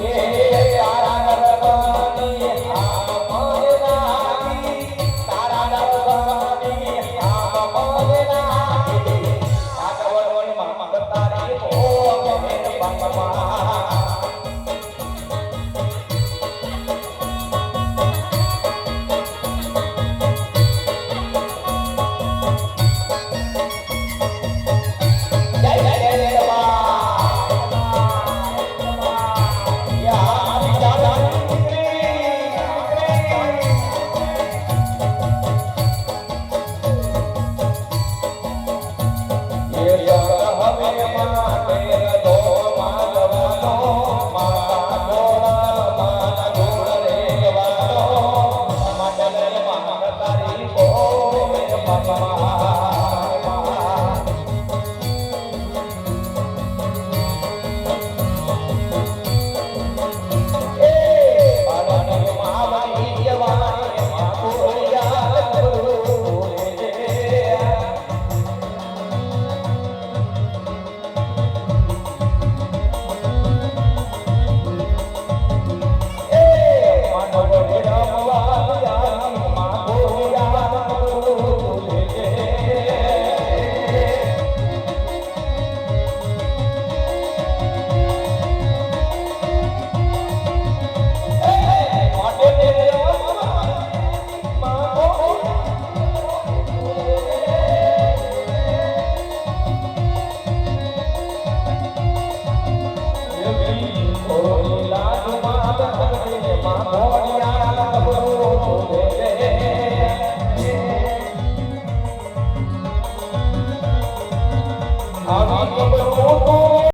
આવી 와.